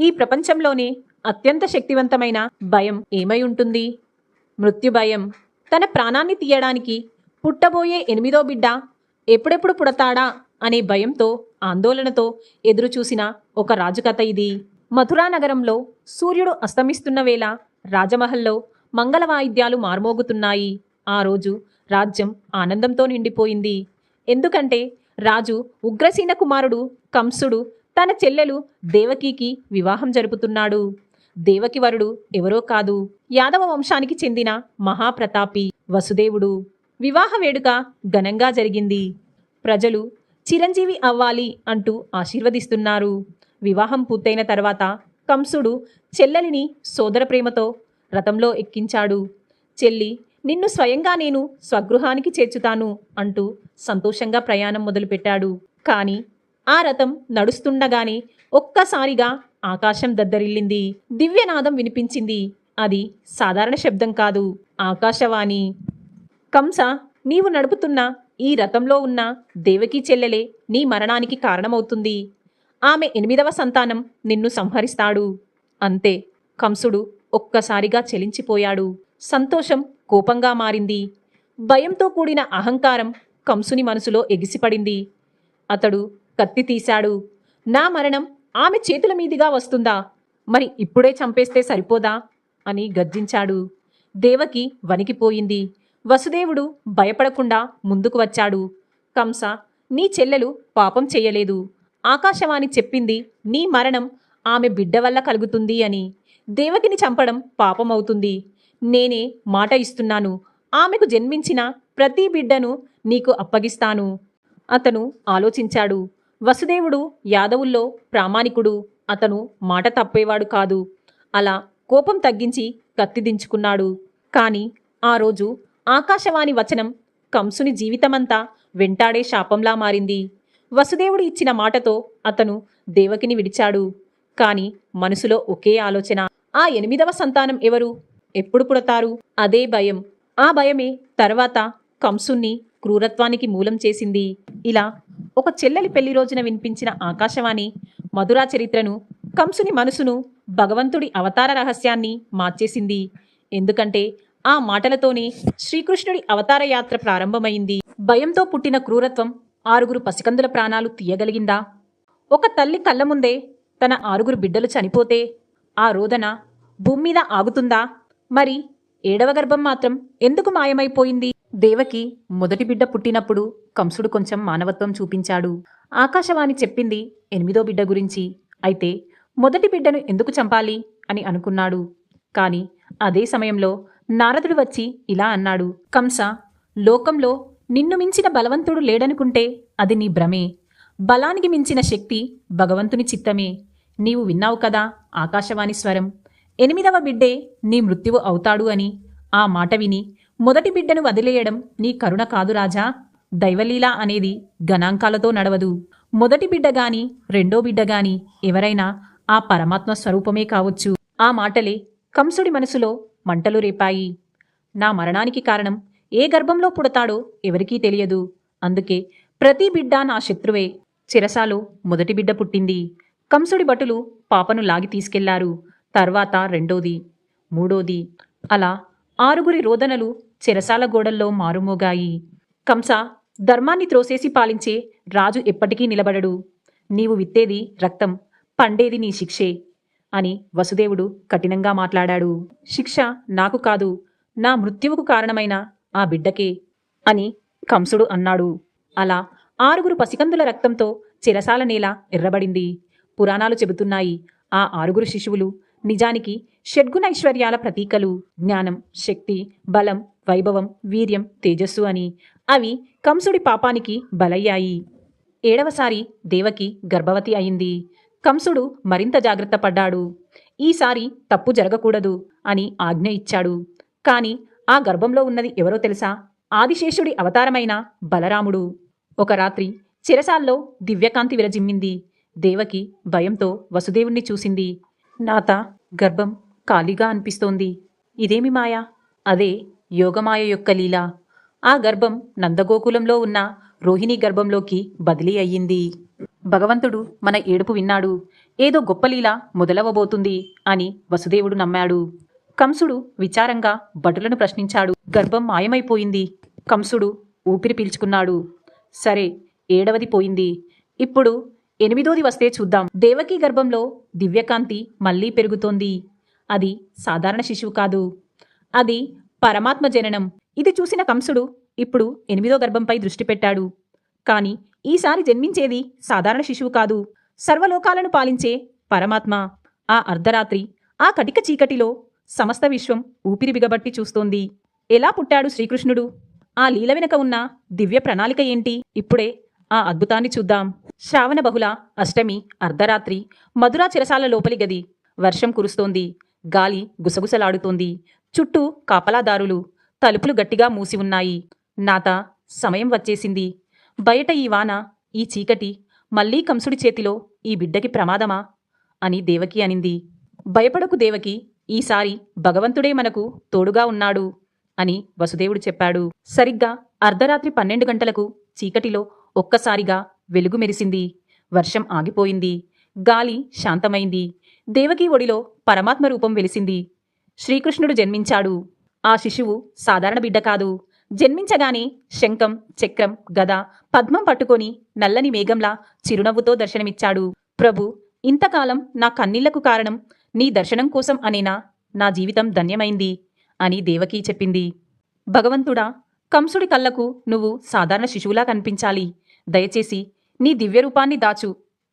ఈ ప్రపంచంలోనే అత్యంత శక్తివంతమైన భయం ఏమై ఉంటుంది? మృత్యు భయం. తన ప్రాణాన్ని తీయడానికి పుట్టబోయే ఎనిమిదో బిడ్డ ఎప్పుడెప్పుడు పుడతాడా అనే భయంతో ఆందోళనతో ఎదురుచూసిన ఒక రాజుకథ ఇది. మథురా నగరంలో సూర్యుడు అస్తమిస్తున్న వేళ రాజమహల్లో మంగళ వాయిద్యాలు మార్మోగుతున్నాయి. ఆ రోజు రాజ్యం ఆనందంతో నిండిపోయింది. ఎందుకంటే రాజు ఉగ్రసీన కుమారుడు కంసుడు తన చెల్లెలు దేవకీకి వివాహం జరుపుతున్నాడు. దేవకి వరుడు ఎవరో కాదు. యాదవ వంశానికి చెందిన మహాప్రతాపి వసుదేవుడు. వివాహ వేడుక ఘనంగా జరిగింది. ప్రజలు చిరంజీవి అవ్వాలి అంటూ ఆశీర్వదిస్తున్నారు. వివాహం పూర్తయిన తర్వాత కంసుడు చెల్లెలిని సోదర ప్రేమతో రథంలో ఎక్కించాడు. చెల్లి నిన్ను స్వయంగా నేను స్వగృహానికి చేర్చుతాను అంటూ సంతోషంగా ప్రయాణం మొదలుపెట్టాడు. కానీ ఆ రథం నడుస్తుండగానే ఒక్కసారిగా ఆకాశం దద్దరిల్లింది. దివ్యనాదం వినిపించింది. అది సాధారణ శబ్దం కాదు. ఆకాశవాణి కంస నీవు నడుపుతున్న ఈ రథంలో ఉన్న దేవకీ చెల్లెలే నీ మరణానికి కారణమవుతుంది. ఆమె ఎనిమిదవ సంతానం నిన్ను సంహరిస్తాడు. అంతే కంసుడు ఒక్కసారిగా చెలించిపోయాడు. సంతోషం కోపంగా మారింది. భయంతో కూడిన అహంకారం కంసుని మనసులో ఎగిసిపడింది. అతడు కత్తి తీశాడు. నా మరణం ఆమె చేతుల మీదుగా వస్తుందా? మరి ఇప్పుడే చంపేస్తే సరిపోదా? అని గర్జించాడు. దేవకి వణికిపోయింది వసుదేవుడు భయపడకుండా ముందుకు వచ్చాడు. కంస నీ చెల్లెలు పాపం చెయ్యలేదు ఆకాశవాణి చెప్పింది నీ మరణం ఆమె బిడ్డ వల్ల కలుగుతుంది అని. దేవకిని చంపడం పాపమవుతుంది. నేనే మాట ఇస్తున్నాను. ఆమెకు జన్మించిన ప్రతి బిడ్డను నీకు అప్పగిస్తాను. అతను ఆలోచించాడు. వసుదేవుడు యాదవుల్లో ప్రామాణికుడు అతను మాట తప్పేవాడు కాదు. అలా కోపం తగ్గించి కత్తి దించుకున్నాడు. కాని ఆ రోజు ఆకాశవాణి వచనం కంసుని జీవితమంతా వెంటాడే శాపంలా మారింది. వసుదేవుడు ఇచ్చిన మాటతో అతను దేవకిని విడిచాడు. కాని మనసులో ఒకే ఆలోచన ఆ ఎనిమిదవ సంతానం ఎవరు? ఎప్పుడు పుడతారు? అదే భయం. ఆ భయమే తర్వాత కంసుణ్ణి క్రూరత్వానికి మూలం చేసింది. ఇలా ఒక చెల్లెలి పెళ్ళి రోజున వినిపించిన ఆకాశవాణి మధురా చరిత్రను కంసుని మనసును భగవంతుడి అవతార రహస్యాన్ని మార్చేసింది. ఎందుకంటే ఆ మాటలతోనే శ్రీకృష్ణుడి అవతార యాత్ర ప్రారంభమైంది. భయంతో పుట్టిన క్రూరత్వం ఆరుగురు పసికందుల ప్రాణాలు తీయగలిగిందా? ఒక తల్లి కళ్ళ ముందే తన ఆరుగురు బిడ్డలు చనిపోతే ఆ రోదన భూమి మీద ఆగుతుందా? మరి ఏడవ గర్భం మాత్రం ఎందుకు మాయమైపోయింది? దేవకి మొదటి బిడ్డ పుట్టినప్పుడు కంసుడు కొంచెం మానవత్వం చూపించాడు. ఆకాశవాణి చెప్పింది ఎనిమిదో బిడ్డ గురించి. అయితే మొదటి బిడ్డను ఎందుకు చంపాలి అని అనుకున్నాడు. కాని అదే సమయంలో నారదుడు వచ్చి ఇలా అన్నాడు. కంస లోకంలో నిన్ను మించిన బలవంతుడు లేడనుకుంటే అది నీ భ్రమే. బలానికి మించిన శక్తి భగవంతుని చిత్తమే. నీవు విన్నావు కదా ఆకాశవాణి స్వరం. ఎనిమిదవ బిడ్డే నీ మృత్యువు అవుతాడు అని ఆ మాట విని మొదటి బిడ్డను వదిలేయడం నీ కరుణ కాదు రాజా. దైవలీల అనేది గణాంకాలతో నడవదు. మొదటి బిడ్డ గాని రెండో బిడ్డ గాని ఎవరైనా ఆ పరమాత్మ స్వరూపమే కావచ్చు. ఆ మాటలే కంసుడి మనసులో మంటలు రేపాయి. నా మరణానికి కారణం ఏ గర్భంలో పుడతాడో ఎవరికీ తెలియదు. అందుకే ప్రతి బిడ్డ నా శత్రువే. చిరసాలో మొదటి బిడ్డ పుట్టింది. కంసుడి భటులు పాపను లాగి తీసుకెళ్ళారు. తర్వాత రెండోది మూడోది అలా ఆరుగురి రోదనలు చెరసాల గోడల్లో మారుమోగాయి. కంస ధర్మాన్ని త్రోసేసి పాలించే రాజు ఎప్పటికీ నిలబడడు. నీవు విత్తేది రక్తం పండేది నీ శిక్షే అని వసుదేవుడు కఠినంగా మాట్లాడాడు. శిక్ష నాకు కాదు నా మృత్యువుకు కారణమైన ఆ బిడ్డకే అని కంసుడు అన్నాడు. అలా ఆరుగురు పసికందుల రక్తంతో చిరసాల నేల ఎర్రబడింది. పురాణాలు చెబుతున్నాయి ఆ ఆరుగురు శిశువులు నిజానికి షడ్గుణైశ్వర్యాల ప్రతీకలు. జ్ఞానం శక్తి బలం వైభవం వీర్యం తేజస్సు అని. అవి కంసుడి పాపానికి బలయ్యాయి. ఏడవసారి దేవకి గర్భవతి అయింది. కంసుడు మరింత జాగ్రత్త పడ్డాడు. ఈసారి తప్పు జరగకూడదు అని ఆజ్ఞ ఇచ్చాడు. కాని ఆ గర్భంలో ఉన్నది ఎవరో తెలుసా? ఆదిశేషుడి అవతారమైన బలరాముడు. ఒక రాత్రి చిరసాల్లో దివ్యకాంతి విరజిమ్మింది. దేవకి భయంతో వసుదేవుణ్ణి చూసింది. నాత గర్భం ఖాళీగా అనిపిస్తోంది. ఇదేమి మాయ? అదే యోగమాయ యొక్క లీల. ఆ గర్భం నందగోకులంలో ఉన్న రోహిణి గర్భంలోకి బదిలీ అయ్యింది. భగవంతుడు మన ఏడుపు విన్నాడు. ఏదో గొప్ప లీల మొదలవబోతుంది అని వసుదేవుడు నమ్మాడు. కంసుడు విచారంగా భటులను ప్రశ్నించాడు. గర్భం మాయమైపోయింది. కంసుడు ఊపిరి పీల్చుకున్నాడు. సరే ఏడవది పోయింది. ఇప్పుడు ఎనిమిదోది వస్తే చూద్దాం. దేవకీ గర్భంలో దివ్యకాంతి మళ్ళీ పెరుగుతోంది. అది సాధారణ శిశువు కాదు. అది పరమాత్మ జననం. ఇది చూసిన కంసుడు ఇప్పుడు ఎనిమిదో గర్భంపై దృష్టి పెట్టాడు. కాని ఈసారి జన్మించేది సాధారణ శిశువు కాదు. సర్వలోకాలను పాలించే పరమాత్మ ఆ అర్ధరాత్రి ఆ కటిక చీకటిలో సమస్త విశ్వం ఊపిరి బిగబట్టి చూస్తోంది. ఎలా పుట్టాడు శ్రీకృష్ణుడు? ఆ లీల వెనక ఉన్న దివ్య ప్రణాళిక ఏంటి? ఇప్పుడే ఆ అద్భుతాన్ని చూద్దాం. శ్రావణ బహుళ అష్టమి అర్ధరాత్రి మధురా చిరసాల లోపలి గది. వర్షం కురుస్తోంది. గాలి గుసగుసలాడుతోంది. చుట్టూ కాపలాదారులు తలుపులు గట్టిగా మూసి ఉన్నాయి. నాత సమయం వచ్చేసింది. బయట ఈ వాన ఈ చీకటి మళ్ళీ కంసుడి చేతిలో ఈ బిడ్డకి ప్రమాదమా? అని దేవకి అనింది. భయపడకు దేవకి ఈసారి భగవంతుడే మనకు తోడుగా ఉన్నాడు అని వసుదేవుడు చెప్పాడు. సరిగ్గా అర్ధరాత్రి పన్నెండు గంటలకు చీకటిలో ఒక్కసారిగా వెలుగు మెరిసింది. వర్షం ఆగిపోయింది. గాలి శాంతమైంది. దేవకీ ఒడిలో పరమాత్మ రూపం వెలిసింది. శ్రీకృష్ణుడు జన్మించాడు. ఆ శిశువు సాధారణ బిడ్డ కాదు. జన్మించగానే శంఖం చక్రం గద పద్మం పట్టుకొని నల్లని మేఘంలా చిరునవ్వుతో దర్శనమిచ్చాడు. ప్రభు ఇంతకాలం నా కన్నీళ్ళకు కారణం నీ దర్శనం కోసం అనేనా? నా జీవితం ధన్యమైంది అని దేవకీ చెప్పింది. భగవంతుడా కంసుడి కళ్ళకు నువ్వు సాధారణ శిశువులా కనిపించాలి. దయచేసి నీ దివ్యరూపాన్ని దాచు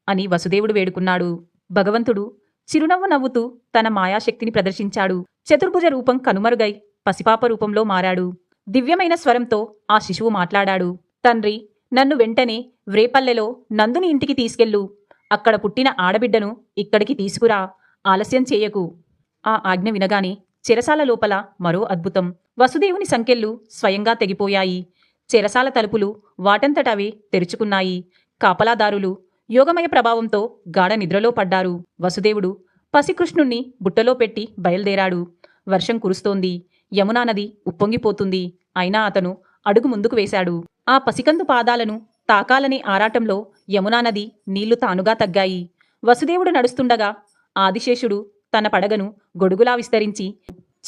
అని వసుదేవుడు వేడుకున్నాడు. భగవంతుడు చిరునవ్వు నవ్వుతూ తన మాయాశక్తిని ప్రదర్శించాడు. చతుర్భుజ రూపం కనుమరుగై పసిపాప రూపంలో మారాడు. దివ్యమైన స్వరంతో ఆ శిశువు మాట్లాడాడు. తండ్రి నన్ను వెంటనే వ్రేపల్లెలో నందుని ఇంటికి తీసుకెళ్ళు. అక్కడ పుట్టిన ఆడబిడ్డను ఇక్కడికి తీసుకురా. ఆలస్యం చేయకు. ఆ ఆజ్ఞ వినగానే చెరసాల లోపల మరో అద్భుతం. వసుదేవుని సంకెళ్ళు స్వయంగా తెగిపోయాయి. చెరసాల తలుపులు వాటంతటవే తెరుచుకున్నాయి. కాపలాదారులు యోగమయ ప్రభావంతో గాఢ నిద్రలో పడ్డారు. వసుదేవుడు పసికృష్ణుణ్ణి బుట్టలో పెట్టి బయలుదేరాడు. వర్షం కురుస్తోంది. యమునా నది ఉప్పొంగిపోతుంది. అయినా అతను అడుగు ముందుకు వేశాడు. ఆ పసికందు పాదాలను తాకాలనే ఆరాటంలో యమునా నది నీళ్ళు తానుగా తగ్గాయి. వసుదేవుడు నడుస్తుండగా ఆదిశేషుడు తన పడగను గొడుగులా విస్తరించి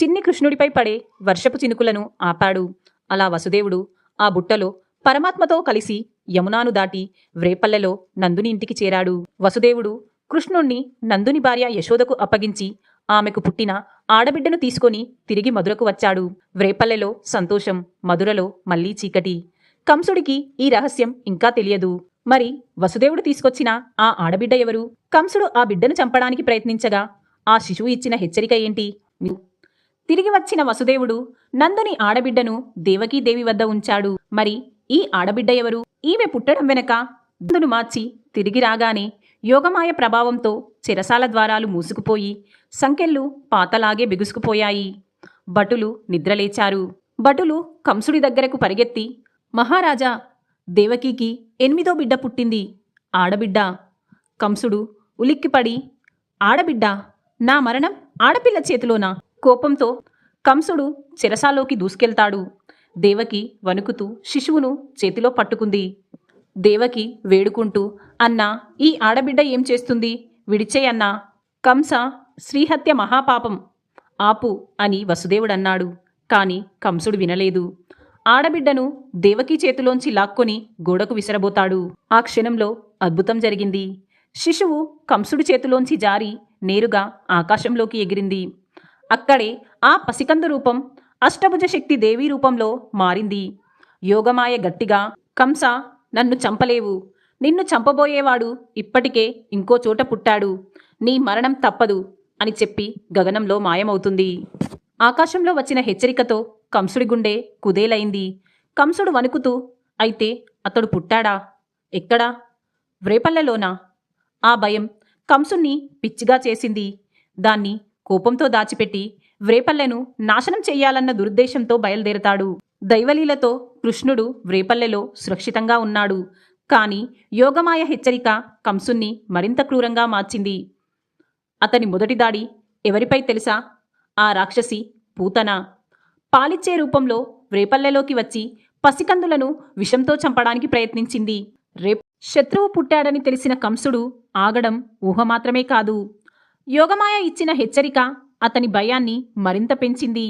చిన్ని కృష్ణుడిపై పడే వర్షపు చినుకులను ఆపాడు. అలా వసుదేవుడు ఆ బుట్టలో పరమాత్మతో కలిసి యమునాను దాటి వ్రేపల్లెలో నందుని ఇంటికి చేరాడు. వసుదేవుడు కృష్ణుణ్ణి నందుని భార్య యశోదకు అప్పగించి ఆమెకు పుట్టిన ఆడబిడ్డను తీసుకొని తిరిగి మధురకు వచ్చాడు. వ్రేపల్లెలో సంతోషం మధురలో మళ్ళీ చీకటి. కంసుడికి ఈ రహస్యం ఇంకా తెలియదు. మరి వసుదేవుడు తీసుకొచ్చిన ఆ ఆడబిడ్డ ఎవరు? కంసుడు ఆ బిడ్డను చంపడానికి ప్రయత్నించగా ఆ శిశువు ఇచ్చిన హెచ్చరిక ఏంటి? తిరిగి వచ్చిన వసుదేవుడు నందుని ఆడబిడ్డను దేవకీదేవి వద్ద ఉంచాడు. మరి ఈ ఆడబిడ్డ ఎవరు? ఈమె పుట్టడం వెనక దును మార్చి తిరిగి రాగానే యోగమాయ ప్రభావంతో చిరసాల ద్వారాలు మూసుకుపోయి సంకెళ్ళు పాతలాగే బిగుసుకుపోయాయి. భటులు నిద్రలేచారు. భటులు కంసుడి దగ్గరకు పరిగెత్తి మహారాజా దేవకీకి ఎనిమిదో బిడ్డ పుట్టింది. ఆడబిడ్డ. కంసుడు ఉలిక్కిపడి ఆడబిడ్డ నా మరణం ఆడపిల్ల చేతిలోనా? కోపంతో కంసుడు చిరసాలోకి దూసుకెళ్తాడు. దేవకి వణుకుతూ శిశువును చేతిలో పట్టుకుంది. దేవకి వేడుకుంటూ అన్నా ఈ ఆడబిడ్డ ఏం చేస్తుంది? విడిచేయన్నా కంస శ్రీహత్య మహాపాపం. ఆపు అని వసుదేవుడన్నాడు. కాని కంసుడు వినలేదు. ఆడబిడ్డను దేవకీ చేతిలోంచి లాక్కొని గోడకు విసరబోతాడు. ఆ క్షణంలో అద్భుతం జరిగింది. శిశువు కంసుడి చేతిలోంచి జారి నేరుగా ఆకాశంలోకి ఎగిరింది. అక్కడే ఆ పసికందు రూపం అష్టభుజ శక్తి దేవీ రూపంలో మారింది. యోగమాయ గట్టిగా కంస నన్ను చంపలేవు. నిన్ను చంపబోయేవాడు ఇప్పటికే ఇంకో చోట పుట్టాడు. నీ మరణం తప్పదు అని చెప్పి గగనంలో మాయమవుతుంది. ఆకాశంలో వచ్చిన హెచ్చరికతో కంసుడి గుండె కుదేలైంది. కంసుడు వణుకుతూ అయితే అతడు పుట్టాడా? ఎక్కడా? వ్రేపల్లెలోనా ఆ భయం కంసుణ్ణి పిచ్చిగా చేసింది. దాన్ని కోపంతో దాచిపెట్టి వ్రేపల్లెను నాశనం చెయ్యాలన్న దురుద్దేశంతో బయలుదేరతాడు. దైవలీలతో కృష్ణుడు వ్రేపల్లెలో సురక్షితంగా ఉన్నాడు. కాని యోగమాయ హెచ్చరిక కంసుణ్ణి మరింత క్రూరంగా మార్చింది. అతని మొదటి దాడి ఎవరిపై తెలుసా? ఆ రాక్షసి పూతన? పాలిచ్చే రూపంలో వ్రేపల్లెలోకి వచ్చి పసికందులను విషంతో చంపడానికి ప్రయత్నించింది. రేప్ శత్రువు పుట్టాడని తెలిసిన కంసుడు ఆగడం ఊహ మాత్రమే కాదు. యోగమాయ ఇచ్చిన హెచ్చరిక అతని భయాన్ని మరింత పెంచింది.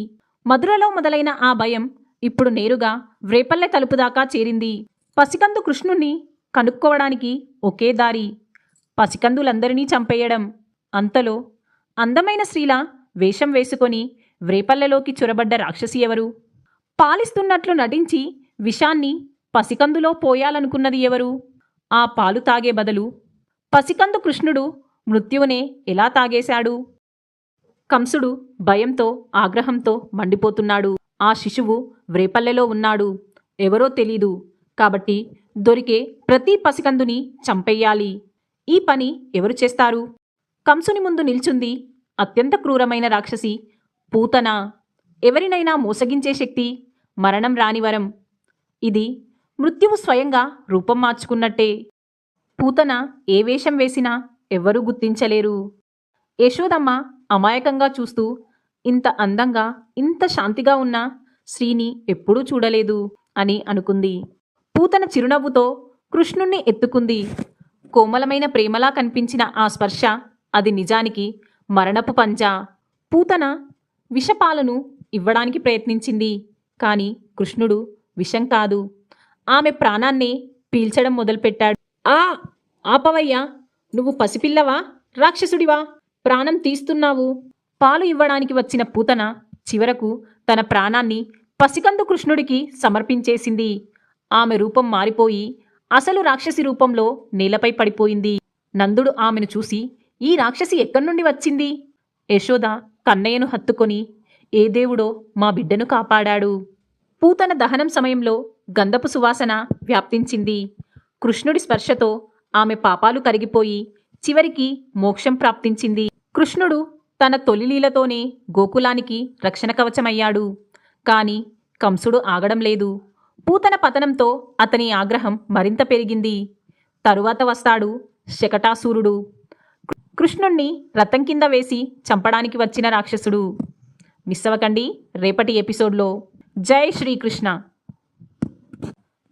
మధురలో మొదలైన ఆ భయం ఇప్పుడు నేరుగా వ్రేపల్లె తలుపు దాకా చేరింది. పసికందు కృష్ణుణ్ణి కనుక్కోవడానికి ఒకే దారి పసికందులందరినీ చంపేయడం. అంతలో అందమైన స్త్రీల వేషం వేసుకొని వ్రేపల్లెలోకి చొరబడ్డ రాక్షసి ఎవరు? పాలిస్తున్నట్లు నటించి విషాన్ని పసికందులో పోయాలనుకున్నది ఎవరు? ఆ పాలు తాగే బదులు పసికందు కృష్ణుడు మృత్యువునే ఎలా తాగేశాడు? కంసుడు భయంతో ఆగ్రహంతో మండిపోతున్నాడు. ఆ శిశువు వ్రేపల్లెలో ఉన్నాడు. ఎవరో తెలీదు. కాబట్టి దొరికే ప్రతి పసికందుని చంపెయ్యాలి. ఈ పని ఎవరు చేస్తారు? కంసుని ముందు నిల్చుంది అత్యంత క్రూరమైన రాక్షసి పూతన? ఎవరినైనా మోసగించే శక్తి మరణం రానివరం ఇది మృత్యువు స్వయంగా రూపం మార్చుకున్నట్టే. పూతన ఏ వేషం వేసినా ఎవ్వరూ గుర్తించలేరు. యశోదమ్మ అమాయకంగా చూస్తూ ఇంత అందంగా ఇంత శాంతిగా ఉన్న శ్రీని ఎప్పుడూ చూడలేదు అని అనుకుంది. పూతన చిరునవ్వుతో కృష్ణుణ్ణి ఎత్తుకుంది. కోమలమైన ప్రేమలా కనిపించిన ఆ స్పర్శ అది నిజానికి మరణపు పంజా. పూతన విషపాలను ఇవ్వడానికి ప్రయత్నించింది కాని కృష్ణుడు విషం కాదు. ఆమె ప్రాణాన్నే పీల్చడం మొదలుపెట్టాడు. ఆ ఆపవయ్యా నువ్వు పసిపిల్లవా రాక్షసుడివా? ప్రాణం తీస్తున్నావు? పాలు ఇవ్వడానికి వచ్చిన పూతన చివరకు తన ప్రాణాన్ని పసికందు కృష్ణుడికి సమర్పించేసింది. ఆమె రూపం మారిపోయి అసలు రాక్షసి రూపంలో నేలపై పడిపోయింది. నందుడు ఆమెను చూసి ఈ రాక్షసి ఎక్కడి నుండి వచ్చింది యశోద కన్నయ్యను హత్తుకొని ఏ దేవుడో మా బిడ్డను కాపాడాడు పూతన దహనం సమయంలో గంధపు సువాసన వ్యాప్తించింది. కృష్ణుడి స్పర్శతో ఆమె పాపాలు కరిగిపోయి చివరికి మోక్షం ప్రాప్తించింది. కృష్ణుడు తన తొలిలీలతోనే గోకులానికి రక్షణ కవచమయ్యాడు. కాని కంసుడు ఆగడం లేదు. పూతన పతనంతో అతని ఆగ్రహం మరింత పెరిగింది. తరువాత వస్తాడు శకటాసూరుడు. కృష్ణుణ్ణి రథం కింద వేసి చంపడానికి వచ్చిన రాక్షసుడు. మిస్సవకండి రేపటి ఎపిసోడ్లో. జై శ్రీకృష్ణ.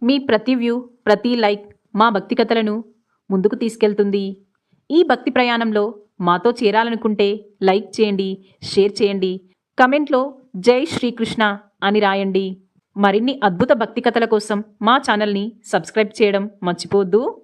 మీ ప్రతి వ్యూ ప్రతి లైక్ మా భక్తి కథలను ముందుకు తీసుకెళ్తుంది. ఈ భక్తి ప్రయాణంలో మాతో చేరాలనుకుంటే లైక్ చేయండి షేర్ చేయండి. కమెంట్లో జై శ్రీకృష్ణ అని రాయండి. మరిన్ని అద్భుత భక్తి కథల కోసం మా ఛానల్ని సబ్స్క్రైబ్ చేయడం మర్చిపోవద్దు.